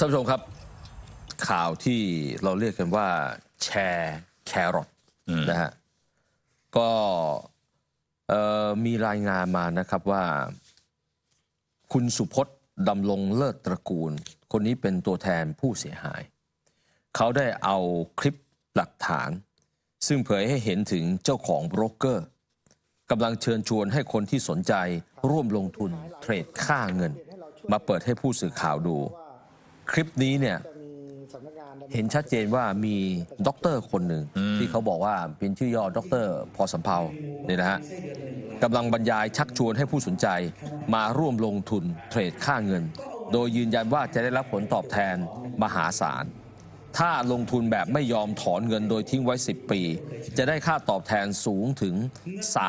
ท่านผู้ชมครับ ข่าวที่เราเรียกกันว่า แชร์แครอทอืมนะฮะก็เอ่อมีรายงานมานะครับว่า คุณสุพจน์ดำรงเลิศตระกูล คนนี้เป็นตัวแทนผู้เสียหาย เขาได้เอาคลิปหลักฐาน ซึ่งเผยให้เห็นถึงเจ้าของโบรกเกอร์กำลังเชิญชวนให้คนที่สนใจร่วมลงทุนเทรดค่าเงิน มาเปิดให้ผู้สื่อข่าวดู คลิปนี้เนี่ยเห็นชัดเจนว่ามีด็อกเตอร์คนหนึ่งที่เขาบอกว่าเป็นชื่อย่อด็อกเตอร์พอสำเพาเนี่ยนะฮะกำลังบรรยายชักชวนให้ผู้สนใจมาร่วมลงทุนเทรดค่าเงิน โดยยืนยันว่าจะได้รับผลตอบแทนมหาศาล ถ้าลงทุนแบบไม่ยอมถอนเงินโดยทิ้งไว้ 10 ปี จะได้ค่าตอบแทนสูงถึง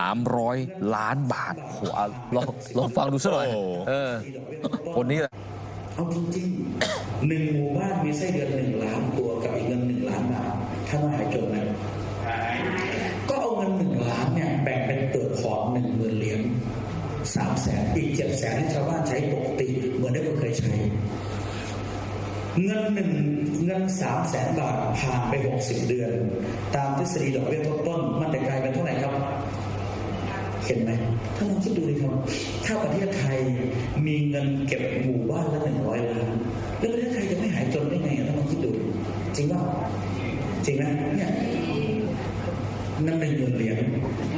300 ล้านบาทโอ้โหเอาลองลองฟังดูสักหน่อยโอ้โหเออคนนี้แหละ เอาจริงๆหนึ่งหมู่บ้านมีไส้เดือนหนึ่งล้านตัวกับอีกเงินหนึ่งล้านบาทท่านว่าหายจนไหมก็เอาเงินหนึ่งล้านเนี่ยแบ่งเป็นเปลือกหอหนึ่งหมื่นเหรียญสามแสนอีกเจ็ดแสนให้ชาวบ้านใช้ปกติเหมือนที่เราเคยใช้ เงินหนึ่งเงินสามแสนบาทผ่านไปหกสิบเดือน ตามทฤษฎีดอกเบี้ยทบต้นมันจะกลายเป็นเท่าไหร่ครับ เห็นไหมถ้าลองคิดดูเลยครับ ถ้าประเทศไทยมีเงินเก็บหมู่บ้านละหนึ่งร้อยล้านแล้วประเทศไทยจะไม่หายจนได้ไงอะถ้าลองคิดดู จริงป่ะจริงไหมเนี่ยนั่นเป็นเงินเหรียญ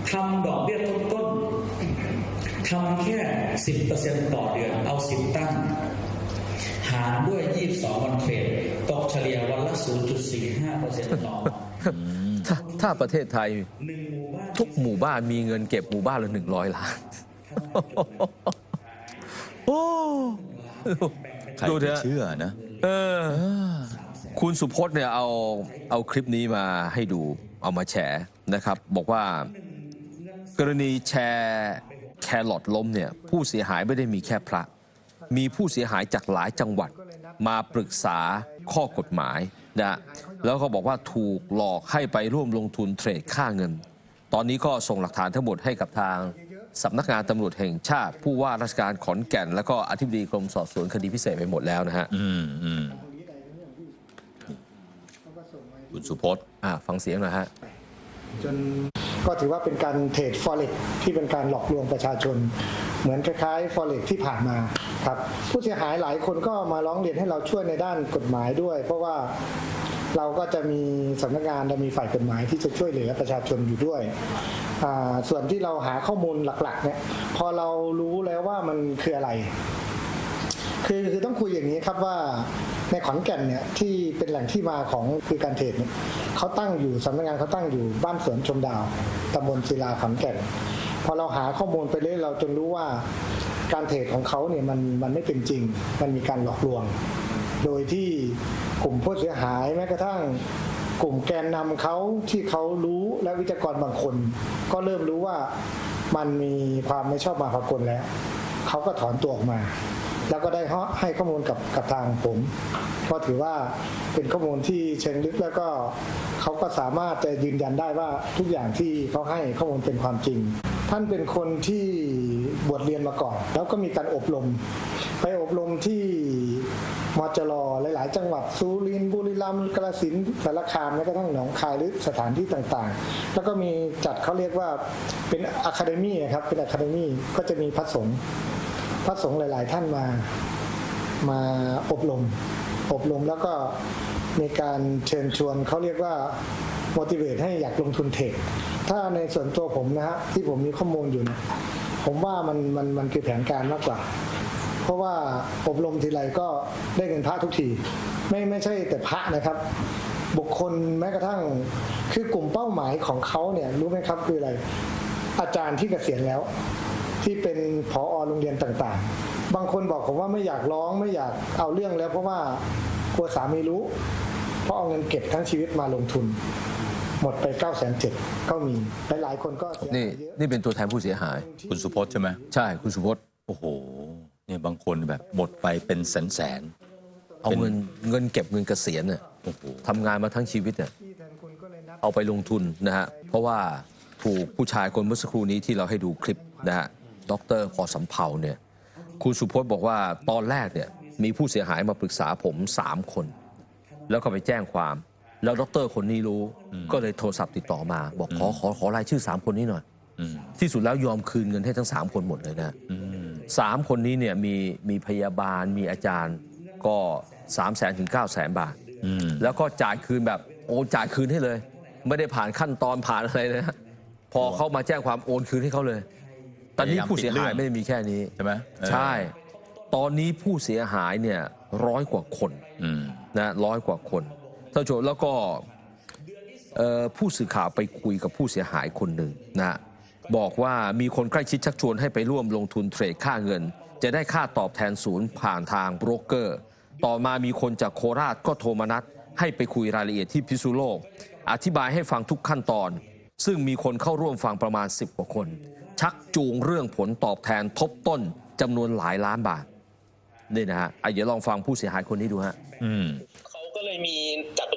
ทำดอกเบี้ยต้นต้นๆทำแค่สิบเปอร์เซ็นต์ต่อเดือน เอาสิบตั้ง หารด้วยยี่สิบสองวันเทรดตกเฉลี่ยวันละศูนย์จุดสี่ห้าเปอร์เซ็นต์ต่อ ถ้าถ้าประเทศไทยหนึ่งหมู่บ้านทุกหมู่บ้านมีเงินเก็บหมู่บ้านละหนึ่งร้อยล้านโอ้ใครดูเถจะอะเชื่อนะเออ คุณสุพจน์เนี่ยเอาเอาคลิปนี้มาให้ดูเอามาแฉนะครับ บอกว่ากรณีแชร์แครอทล้มเนี่ยผู้เสียหายไม่ได้มีแค่พระ มีผู้เสียหายจากหลายจังหวัดมาปรึกษา ข้อกฎหมายนะแล้วก็บอกว่าถูกหลอกให้ไปร่วมลงทุนเทรดค่าเงิน ตอนนี้ก็ส่งหลักฐานทั้งหมดให้กับทางสำนักงานตำรวจแห่งชาติ ผู้ว่าราชการขอนแก่น แล้วก็อธิบดีกรมสอบสวนคดีพิเศษไปหมดแล้วนะฮะอืมอืมคุณสุพจน์อ่าฟังเสียงหน่อยฮะจนก็ถือว่าเป็นการเทรดฟอเร็กที่เป็นการหลอกลวงประชาชน เหมือนคล้ายๆฟอเร็กที่ผ่านมา ครับผู้เสียหายหลายคนก็มาร้องเรียนให้เราช่วยในด้านกฎหมายด้วย เพราะว่าเราก็จะมีสำนักงานเรามีฝ่ายกฎหมายที่จะช่วยเหลือประชาชนอยู่ด้วย ส่วนที่เราหาข้อมูลหลักๆเนี่ยพอเรารู้แล้วว่ามันคืออะไร คือคือต้องคุยอย่างนี้ครับว่าในขอนแก่นเนี่ยที่เป็นแหล่งที่มาของคือการเทรดเนี่ยเขาตั้งอยู่สำนักงานเขาตั้งอยู่บ้านสวนชมดาวตำบลศิลาขอนแก่น พอเราหาข้อมูลไปเรื่อยเราจนรู้ว่า การเทรดของเขาเนี่ยมันมันไม่เป็นจริง มันมีการหลอกลวง โดยที่กลุ่มผู้เสียหายแม้กระทั่งกลุ่มแกนนำเขาที่เขารู้และวิจารกรบางคน ก็เริ่มรู้ว่ามันมีความไม่ชอบมาพากลแล้ว เขาก็ถอนตัวออกมา แล้วก็ได้ให้ข้อมูลกับกับทางผมก็ถือว่าเป็นข้อมูลที่เชิงลึกแล้วก็เขาก็สามารถจะยืนยันได้ว่าทุกอย่างที่เขาให้ข้อมูลเป็นความจริง ท่านเป็นคนที่ บวชเรียนมาก่อน แล้วก็มีการอบรม ไปอบรมที่มจรหลาย ๆ จังหวัดสุรินทร์บุรีรัมย์กาฬสินธุ์สารคามแม้วกระทั่งหนองคายหรือสถานที่ต่างๆ แล้วก็มีจัดเขาเรียกว่าเป็นอะคาเดมี่ครับเป็นอะคาเดมี่ก็จะมีพระสงฆ์พระสงฆ์หลาย ๆ ท่านมามาอบรม อบรมแล้วก็มีการเชิญชวนเขาเรียกว่า motivate ให้อยากลงทุนเทรดถ้าในส่วนตัวผมนะฮะที่ผมมีข้อมูลอยู่นะ ผมว่ามันมันมันคือแผนการมากกว่า เพราะว่าอบรมทีไรก็ได้เงินพระทุกที ไม่ไม่ใช่แต่พระนะครับ บุคคลแม้กระทั่งคือกลุ่มเป้าหมายของเขาเนี่ยรู้ไหมครับคืออะไร อาจารย์ที่เกษียณแล้ว ที่เป็นผอโรงเรียนต่างๆ บางคนบอกผมว่าไม่อยากร้องไม่อยากเอาเรื่องแล้ว เพราะว่ากลัวสามีรู้ เพราะเอาเงินเก็บทั้งชีวิตมาลงทุน หมดไป9ก้าแสนเจ็ดก็มีหลายๆคนก็เสียนี่หายเยอะนี่เป็นตัวแทนผู้เสียหาย คุณสุพจน์ใช่ไหมใช่คุณสุพจน์โอ้โหเนี่ยบางคนแบบหมดไปเป็นแสนแสนเอาเงินเงินเก็บเงินเกษียณเนี่ยๆโอ้โหทำงานมาทั้งชีวิตเนี่ยเอาไปลงทุนนะฮะเพราะว่าถูกผู้ชายคนเมื่อสักครู่นี้ที่เราให้ดูคลิปนะฮะดรพอสำเภาเนี่ยคุณสุพจน์บอกว่าตอนแรกเนี่ยมีผู้เสียหายมาปรึกษาผมสามคน แล้วก็ไปแจ้งความ แล้วดรคนนี้รู้ก็เลยโทรศัพท์ติดต่อมา บอกขอขอขอรายชื่อสามคนนี้หน่อยอืมที่สุดแล้วยอมคืนเงินให้ทั้งสามคนหมดเลยนะอืมสามคนนี้เนี่ยมีมีพยาบาลมีอาจารย์ก็3ามแสนถึง9ก้าแสนบาทอืมแล้วก็จ่ายคืนแบบโอนจ่ายคืนให้เลย ไม่ได้ผ่านขั้นตอนผ่านอะไรเลยนะพอเขามาแจ้งความโอนคืนให้เขาเลย ตอนนี้ผู้เสียหายไม่ได้มีแค่นี้ใช่ไหมเออใช่ ตอนนี้ผู้เสียหายเนี่ยร้อยกว่าคนอืมนะร้อยกว่าคน ท่านผู้ชมแล้วก็เอ่อผู้สื่อข่าวไปคุยกับผู้เสียหายคนหนึ่งนะบอกว่ามีคนใกล้ชิดชักชวนให้ไปร่วมลงทุนเทรดค่าเงิน จะได้ค่าตอบแทนศูนย์ผ่านทางโบรกเกอร์ ต่อมามีคนจากโคราชก็โทรมานัด ให้ไปคุยรายละเอียดที่พิษณุโลก อธิบายให้ฟังทุกขั้นตอน ซึ่งมีคนเข้าร่วมฟังประมาณ 10 กว่าคน ชักจูงเรื่องผลตอบแทนทบต้นจำนวนหลายล้านบาทนี่นะฮะอะเดี๋ยวลองฟังผู้เสียหายคนนี้ดูฮะอืมเขาก็เลยมีจัด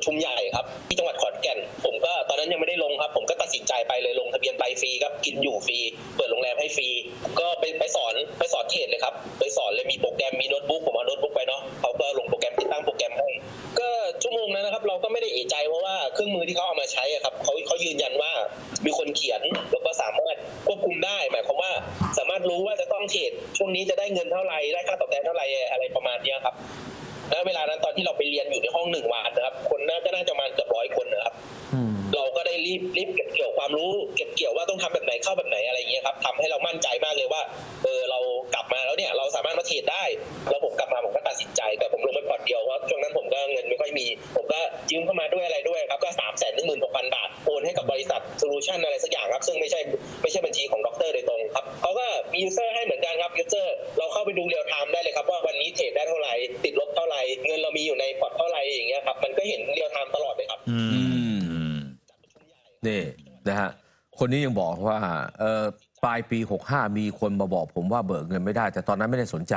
ประชุมใหญ่ครับที่จังหวัดขอนแก่น ผมก็ตอนนั้นยังไม่ได้ลงครับ ผมก็ตัดสินใจไปเลยลงทะเบียนไปฟรีครับกินอยู่ฟรี เปิดโรงแรมให้ฟรี ก็ไปไปสอนไปสอนเทรดเลยครับไปสอนเลยมีโปรแกรมมีโน้ตบุ๊กผมเอาโน้ตบุ๊กไปเนาะเขาก็ลงโปรแกรมติดตั้งโปรแกรมให้ก็ชั่วโมงนั้นนะครับ เราก็ไม่ได้เอะใจเพราะว่าเครื่องมือที่เขาเอามาใช้อะครับเขาเขายืนยันว่ามีคนเขียนแล้วก็สามารถควบคุมได้หมายความว่าสามารถรู้ว่าจะต้องเทรดช่วงนี้จะได้เงินเท่าไหร่ได้ค่าตอบแทนเท่าไหร่อะไรประมาณนี้ครับ ณเวลานั้นตอนที่เราไปเรียนอยู่ในห้องหนึ่งวันนะครับ คนน่าจะน่าจะประมาณเกือบร้อยคนนะครับเราก็ได้รีบรีบเก็บเกี่ยวความรู้เก็บเกี่ยวว่าต้องทำแบบไหนเข้าแบบไหนอะไรเงี้ยครับทำให้เรามั่นใจมากเลยว่าเออเรากลับมาแล้วเนี่ยเราสามารถมาเทรดได้แล้วผมกลับมาผมก็ตัดสินใจ แต่ผมลงไปพอร์ตเดียวเพราะช่วงนั้นผมก็เงินไม่ค่อยมี ผมก็ยืมเข้ามาด้วยอะไรด้วยครับก็สามแสนหนึ่งหมื่นหกพันบาทโอนให้กับบริษัทโซลูชันอะไรสักอย่างครับ ซึ่งไม่ใช่ไม่ใช่บัญชีของด็อกเตอร์โดยตรงครับเขาก็มียูเซอร์ให้เหมือน อดเลยครับอืมอืมนี่นะฮะคนนี้ยังบอกว่าเออปลายปี 65 มีคนมาบอกผมว่าเบิกเงินไม่ได้ แต่ตอนนั้นไม่ได้สนใจ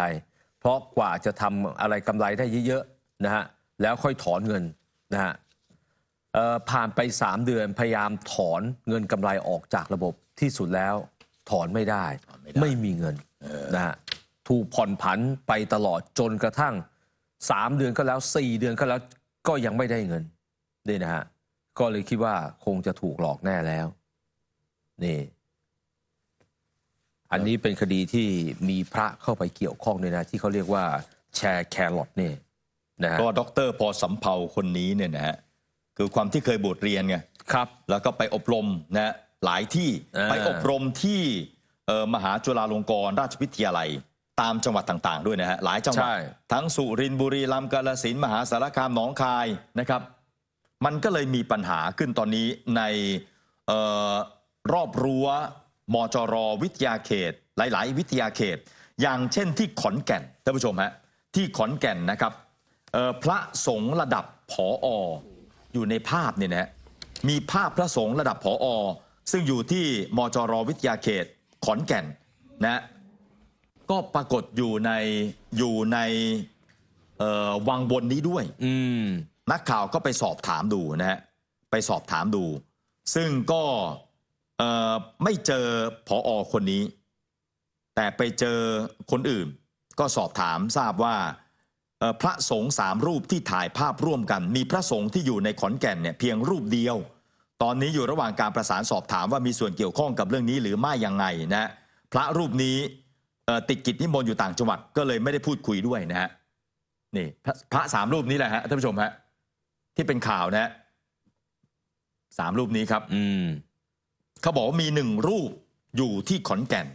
เพราะกว่าจะทำอะไรกำไรได้เยอะๆนะฮะแล้วค่อยถอนเงินนะฮะเอ่อผ่านไป 3 เดือนพยายามถอนเงินกำไรออกจากระบบที่สุดแล้วถอนไม่ได้ถอนไม่ได้ ไม่มีเงินนะฮะถูกผ่อนผันไปตลอดจนกระทั่ง 3 เดือนก็แล้ว 4 เดือนก็แล้วก็ยังไม่ได้เงิน นี่นะฮะก็เลยคิดว่าคงจะถูกหลอกแน่แล้ว นี่ อันนี้เป็นคดีที่มีพระเข้าไปเกี่ยวข้องเลยนะ ที่เขาเรียกว่าแชร์แครอทเนี่ยนะฮะก็ด็อกเตอร์พอสำเภาคนนี้เนี่ยนะฮะคือความที่เคยบทเรียนไงครับ แล้วก็ไปอบรมนะหลายที่อ่าไปอบรมที่เอ่อมหาจุฬาลงกรณราชวิทยาลัย ตามจังหวัดต่าง ๆ ด้วยนะฮะหลายจังหวัดใช่ทั้งสุรินทร์บุรีรัมย์กาฬสินธุ์มหาสารคามหนองคายนะครับ มันก็เลยมีปัญหาขึ้นตอนนี้ในออรอบรั้วมจรวิทยาเขต หลาย ๆ วิทยาเขต อย่างเช่นที่ขอนแก่นท่านผู้ชมฮะที่ขอนแก่นนะครับพระสงฆ์ระดับผอออยู่ในภาพเนี่ยนะมีภาพพระสงฆ์ระดับผออซึ่งอยู่ที่มจรวิทยาเขตขอนแก่นนะก็ปรากฏอยู่ในอยู่ในวังบนนี้ด้วย อืม นักข่าวก็ไปสอบถามดูนะฮะไปสอบถามดู ซึ่งก็ไม่เจอผออคนนี้ แต่ไปเจอคนอื่น ก็สอบถามทราบว่าพระสงฆ์สามรูปที่ถ่ายภาพร่วมกัน มีพระสงฆ์ที่อยู่ในขอนแก่นเนี่ยเพียงรูปเดียว ตอนนี้อยู่ระหว่างการประสานสอบถามว่ามีส่วนเกี่ยวข้องกับเรื่องนี้หรือไม่ยังไงนะฮะพระรูปนี้ติดกิจนิมนต์อยู่ต่างจังหวัดก็เลยไม่ได้พูดคุยด้วยนะฮะนี่พระสามรูปนี้แหละฮะท่านผู้ชมฮะ ที่เป็นข่าวนะฮะสามรูปนี้ครับ อืมเขาบอกว่ามีหนึ่งรูปอยู่ที่ขอนแก่น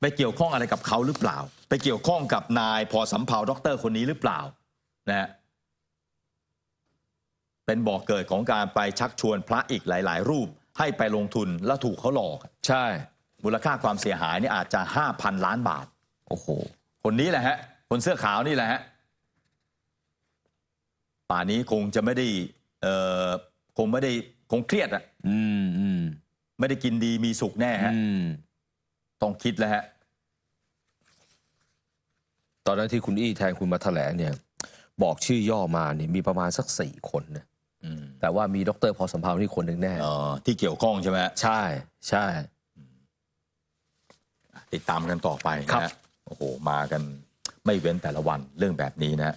ไปเกี่ยวข้องอะไรกับเขาหรือเปล่า ไปเกี่ยวข้องกับนายพอสำเภาด็อกเตอร์คนนี้หรือเปล่า นะฮะเป็นบอกเกิดของการไปชักชวนพระอีกหลาย ๆ รูปให้ไปลงทุนแล้วถูกเขาหลอก ใช่ มูลค่าความเสียหายนี่อาจจะห้าพันล้านบาท โอ้โห คนนี้แหละฮะ คนเสื้อขาวนี่แหละฮะ ป่านนี้คงจะไม่ได้เอ่อคงไม่ได้คงเครียดอะอืมอืมไม่ได้กินดีมีสุขแน่ฮะอืมต้องคิดแล้วฮะ ตอนนั้นที่คุณอี้แทนคุณมาแถลงเนี่ย บอกชื่อย่อมาเนี่ยมีประมาณสักสี่คนนะอืมแต่ว่ามีดรพอสัมภาวนี่คนหนึ่งแน่ เอ่อที่เกี่ยวข้องใช่ไหมฮะใช่ใช่ ติดตามกันต่อไปครันะบฮะโอ้โหมากันไม่เว้นแต่ละวันเรื่องแบบนี้นะ